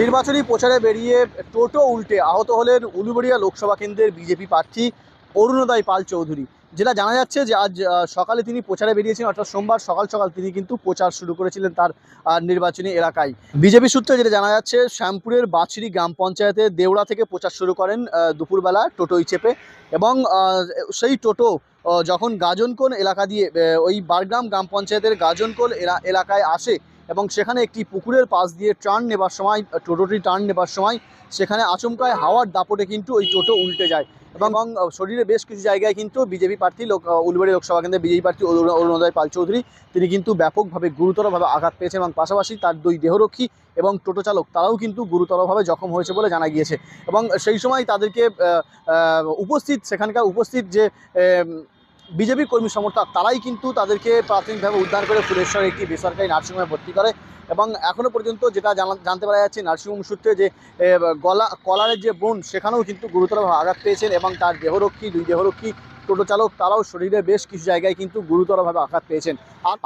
নির্বাচনী প্রচারে বেরিয়ে টোটো উল্টে আহত হলেন উলুবেড়িয়া লোকসভা কেন্দ্রের বিজেপি প্রার্থী অরুণোদয় পাল চৌধুরী। যেটা জানা যাচ্ছে যে আজ সকালে তিনি প্রচারে বেরিয়েছেন, অর্থাৎ সোমবার সকাল সকাল তিনি কিন্তু প্রচার শুরু করেছিলেন তার নির্বাচনী এলাকায়। বিজেপি সূত্রে যেটা জানা যাচ্ছে, শ্যামপুরের বাছড়ি গ্রাম পঞ্চায়েতের দেউড়া থেকে প্রচার শুরু করেন দুপুরবেলা টোটোই চেপে এবং সেই টোটো যখন গাজনকোল এলাকা দিয়ে ওই বারগ্রাম গ্রাম পঞ্চায়েতের গাজনকোল এলা- এলাকায় আসে এবং সেখানে একটি পুকুরের পাশ দিয়ে টার্ন নেবার সময়, টোটোটি টার্ন নেবার সময়, সেখানে আচমকায় হাওয়ার দাপটে কিন্তু ওই টোটো উল্টে যায়। এবং শরীরে বেশ কিছু জায়গায় কিন্তু বিজেপি প্রার্থী লোক উলুবেড়ি লোকসভা কেন্দ্রের বিজেপি প্রার্থী অরুণ- অরুণোদয় পাল চৌধুরী, তিনি কিন্তু ব্যাপকভাবে গুরুতরভাবে আঘাত পেয়েছেন এবং পাশাপাশি তার দুই দেহরক্ষী এবং টোটো চালক, তারাও কিন্তু গুরুতরভাবে জখম হয়েছে বলে জানা গিয়েছে। এবং সেই সময় তাদেরকে উপস্থিত, সেখানকার উপস্থিত যে বিজেপি কর্মী সমর্থক, তারাই কিন্তু তাদেরকে প্রাথমিকভাবে উদ্ধার করে ফুলেশ্বর একটি বেসরকারি নার্সিংহোমে ভর্তি করে। এবং এখনও পর্যন্ত যেটা জানা, জানতে পারা যাচ্ছে নার্সিংহোম সূত্রে যে গলা, কলারের যে বোন, সেখানেও কিন্তু গুরুতরভাবে আঘাত পেয়েছেন এবং তার দেহরক্ষী, দুই দেহরক্ষী টোটো চালক তারাও শরীরে বেশ কিছু জায়গায় কিন্তু গুরুতরভাবে আঘাত পেয়েছেন।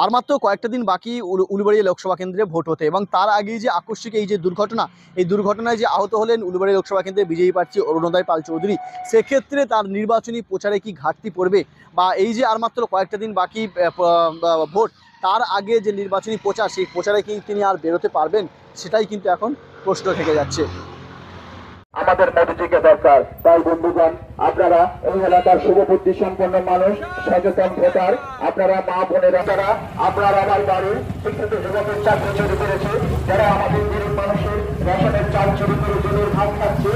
আর মাত্র কয়েকটা দিন বাকি উলু- উলুবাড়িয়া লোকসভা কেন্দ্রে ভোট হতে এবং তার আগেই যে আকস্মিক এই যে দুর্ঘটনা, এই দুর্ঘটনায় যে আহত হলেন উলুবাড়ি লোকসভা কেন্দ্রে বিজেপি প্রার্থী অরুণোদয় পাল চৌধুরী, সেক্ষেত্রে তার নির্বাচনী প্রচারে কি ঘাটতি পড়বে বা এই যে আর মাত্র কয়েকটা দিন বাকি ভোট, তার আগে যে নির্বাচনী প্রচার, সেই প্রচারে কি তিনি আর বেরোতে পারবেন? সেটাই কিন্তু এখন প্রশ্ন থেকে যাচ্ছে। আমাদের মোদীজিকে দরকার। তাই বন্ধুগণ, আপনারা এই এলাকার শুভবুদ্ধি সম্পন্ন মানুষ, সচেতন ভোটার, আপনারা মা বোনেরা আপনারা আপনার আমার বাড়ি শিক্ষিত যুবকের চাকরি চুরি করেছে, যারা আমাদের গরিব মানুষের রেশনের চাল চুরি করে জমির ভাগ খাচ্ছে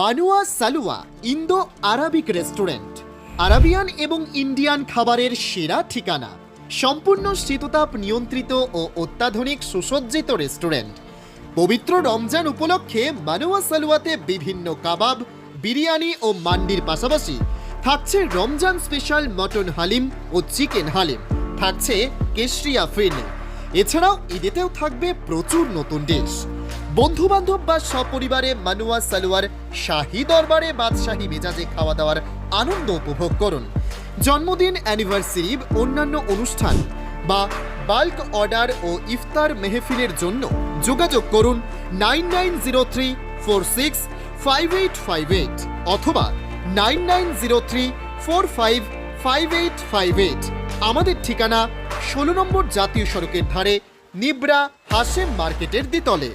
মানুয়া সালুয়া, ইন্দো আরাবিক রেস্টুরেন্ট। আরাবিয়ান এবং ইন্ডিয়ান খাবারের সেরা ঠিকানা। সম্পূর্ণ শীততাপ নিয়ন্ত্রিত ও অত্যাধুনিক সুসজ্জিত রেস্টুরেন্ট। পবিত্র রমজান উপলক্ষে মানুয়া সালুয়াতে বিভিন্ন কাবাব, বিরিয়ানি ও মান্ডির পাশাপাশি থাকছে রমজান স্পেশাল মটন হালিম ও চিকেন হালিম। থাকছে কেশরিয়া ফিরনি। এছাড়াও ঈদেতেও থাকবে প্রচুর নতুন ডিশ। বন্ধু বান্ধব বা সপরিবারে মানুয়া সালোয়ার শাহী দরবারে বাদশাহী মেজাজে খাওয়া দাওয়ার আনন্দ উপভোগ করুন। জন্মদিন অ্যানিভার্সারি অন্যান্য অনুষ্ঠান বা বাল্ক অর্ডার ও ইফতার মেহফিলের জন্য যোগাযোগ করুন nine nine zero three four six five eight five eight অথবা nine nine zero three four five five eight five eight. আমাদের ঠিকানা ষোলো নম্বর জাতীয় সড়কের ধারে নিবরা হাসেম মার্কেটের দ্বিতলে।